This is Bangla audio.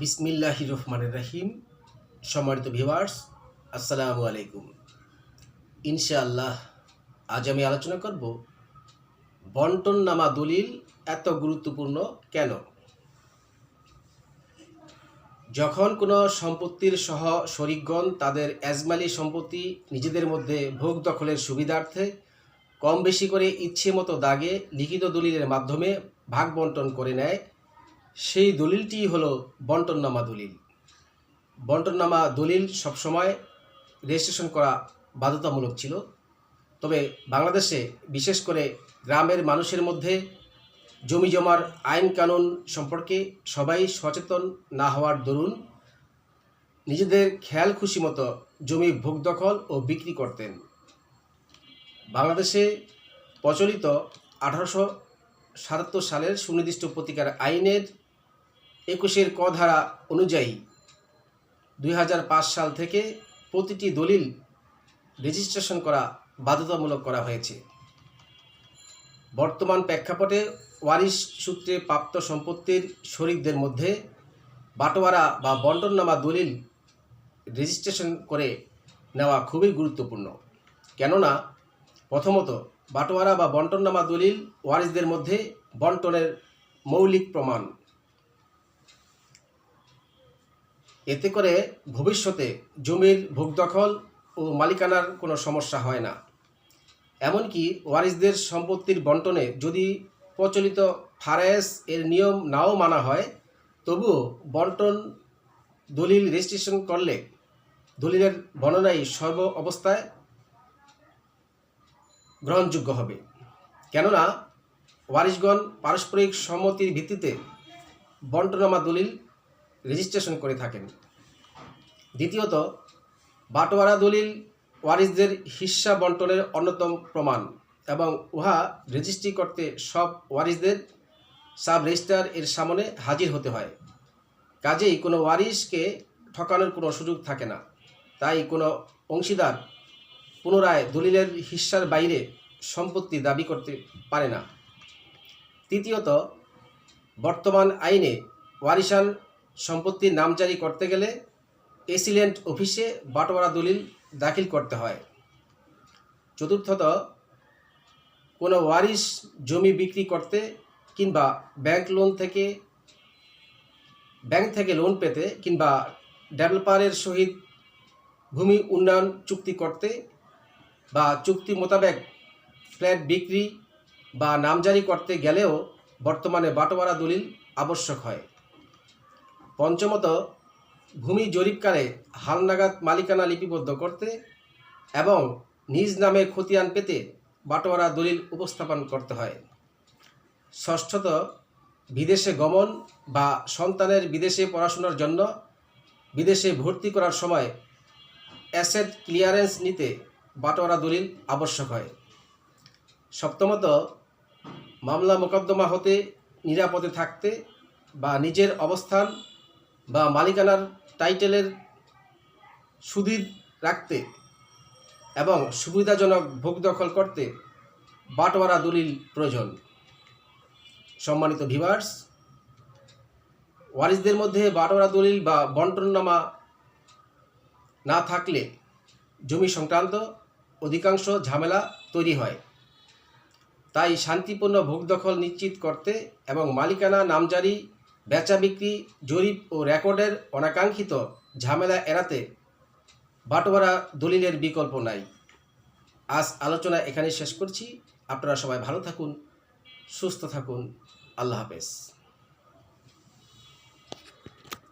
বিসমিল্লাহি রহমানের রাহিম। সম্মানিত ভিউয়ার্স, আসসালামু আলাইকুম। ইনশাআল্লাহ, আজ আমি আলোচনা করব বন্টন নামা দলিল এত গুরুত্বপূর্ণ কেন? যখন কোনো সম্পত্তির সহ শরিকগণ তাদের এজমালি সম্পত্তি নিজেদের মধ্যে ভোগ দখলের সুবিধার্থে কম বেশি করে ইচ্ছে মতো দাগে লিখিত দলিলের মাধ্যমে ভাগ বন্টন করে নেয় সেই দলিলটি হলো বন্টননামা দলিল। বন্টননামা দলিল সবসময় রেজিস্ট্রেশন করা বাধ্যতামূলক ছিল। তবে বাংলাদেশে বিশেষ করে গ্রামের মানুষের মধ্যে জমি জমার আইন কানুন সম্পর্কে সবাই সচেতন না হওয়ার দরুন নিজেদের খেয়াল খুশি মতো জমি ভোগ দখল ও বিক্রি করতেন। বাংলাদেশে প্রচলিত আঠারোশো সাতাত্তর সালের সুনির্দিষ্ট প্রতিকার আইনের একুশের ক ধারা অনুযায়ী দুই হাজার পাঁচ সাল থেকে প্রতিটি দলিল রেজিস্ট্রেশন করা বাধ্যতামূলক করা হয়েছে। বর্তমান প্রেক্ষাপটে ওয়ারিশ সূত্রে প্রাপ্ত সম্পত্তির শরিকদের মধ্যে বাটোয়ারা বা বন্টননামা দলিল রেজিস্ট্রেশন করে নেওয়া খুবই গুরুত্বপূর্ণ। কেননা, প্রথমত, বাটোয়ারা বা বন্টননামা দলিল ওয়ারিসদের মধ্যে বন্টনের মৌলিক প্রমাণ এতে করে ভবিষ্যতে জমির ভোগদখল ও মালিকানার কোনো সমস্যা হয় না। এমনকি ওয়ারিসদের সম্পত্তির বন্টনে যদি প্রচলিত ফারেস এর নিয়ম নাও মানা হয়, তবুও বন্টন দলিল রেজিস্ট্রেশন করলে দলিলের বর্ণনাই সর্ব অবস্থায় গ্রহণযোগ্য হবে। কেননা ওয়ারিশগণ পারস্পরিক সম্মতির ভিত্তিতে বন্টনামা দলিল রেজিস্ট্রেশন করে থাকেন। দ্বিতীয়ত, বাটোয়ারা দলিল ওয়ারিসদের হিস্সা বন্টনের অন্যতম প্রমাণ এবং উহা রেজিস্ট্রি করতে সব ওয়ারিসদের সাব রেজিস্ট্রার এর সামনে হাজির হতে হয়। কাজেই কোনো ওয়ারিসকে ঠকানোর কোনো সুযোগ থাকে না। তাই কোনো অংশীদার পুনরায় দলিলের হিস্সার বাইরে সম্পত্তি দাবি করতে পারে না। তৃতীয়ত, বর্তমান আইনে ওয়ারিশান সম্পত্তির নামজারি করতে গেলে এসিলেন্ট অফিসে বাটোয়ারা দলিল দাখিল করতে হয়। চতুর্থত, কোনো ওয়ারিশ জমি বিক্রি করতে কিংবা ব্যাংক লোন থেকে, ব্যাংক থেকে লোন পেতে কিংবা ডেভেলপারের সহিত ভূমি উন্নয়ন চুক্তি করতে বা চুক্তি মোতাবেক ফ্ল্যাট বিক্রি বা নামজারি করতে গেলেও বর্তমানে বাটোয়ারা দলিল আবশ্যক হয়। পঞ্চমত, ভূমি জরিপকালে হালনাগাদ মালিকানা লিপিবদ্ধ করতে এবং নিজ নামে খতিয়ান পেতে বাটোয়ারা দলিল উপস্থাপন করতে হয়। ষষ্ঠত, বিদেশে গমন বা সন্তানের বিদেশে পড়াশোনার জন্য বিদেশে ভর্তি করার সময় অ্যাসেট ক্লিয়ারেন্স নিতে বাটোয়ারা দলিল আবশ্যক হয়। সপ্তমত, মামলা মোকদ্দমা হতে, নিরাপদে থাকতে বা নিজের অবস্থান বা মালিকানার টাইটেলের সুদীর রাখতে এবং সুবিধাজনক ভোগ দখল করতে বাটোয়ারা দলিল প্রয়োজন। সম্মানিত ভিভার্স ওয়ারিসদের মধ্যে বাটোয়ারা দলিল বা বন্টননামা না থাকলে জমি সংক্রান্ত অধিকাংশ ঝামেলা তৈরি হয়। তাই শান্তিপূর্ণ ভোগ দখল নিশ্চিত করতে এবং মালিকানা নামজারি বেচা বিক্রি, জরিপ ও রেকর্ডের অনাকাঙ্ক্ষিত ঝামেলা এড়াতে বাটোয়ারা দলিলের বিকল্প নাই। আজ আলোচনা এখানে শেষ করছি। আপনারা সবাই ভালো থাকুন, সুস্থ থাকুন। আল্লাহ হাফেজ।